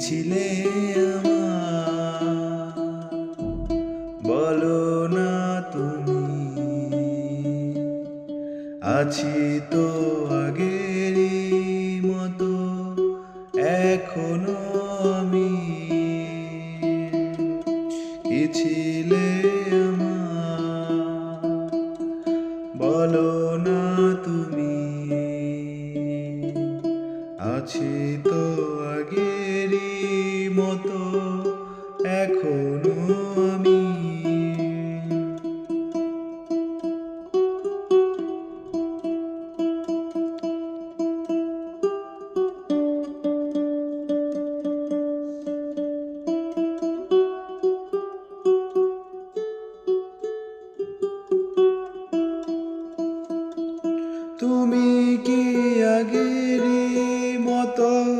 ছিলে বলো না তুমি, আছি তো আগেরই মতো, এখনও আমি। ছিলে বলো না তুমি, আছি তো এখনও আমি। তুমি কি আগেরই মতো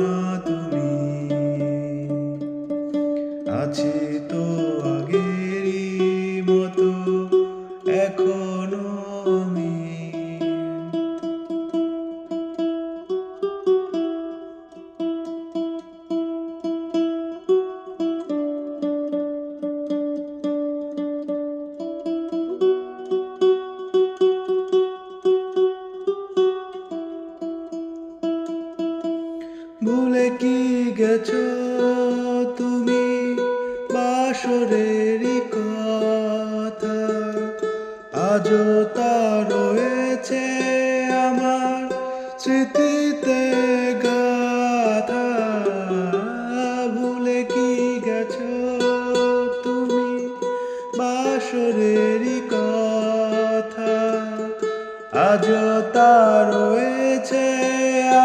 গেছো তুমি বাসরেরই কথা। আজও তা রয়েছে আমার স্মৃতিতে গাথা। ভুলে কি গেছ তুমি বাসরেরই কথা? আজও তা রয়েছে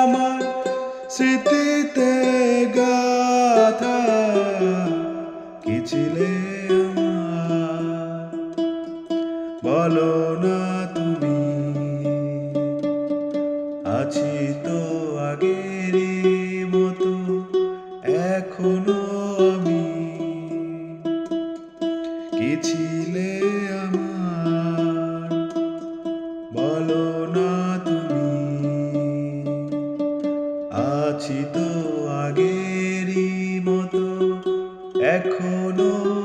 আমার স্মৃতিতে গাথা, কি বলো না তুমি, আছি তো আগেরই মতো, এখনও আমি। কি ছিলে আমার? এখনও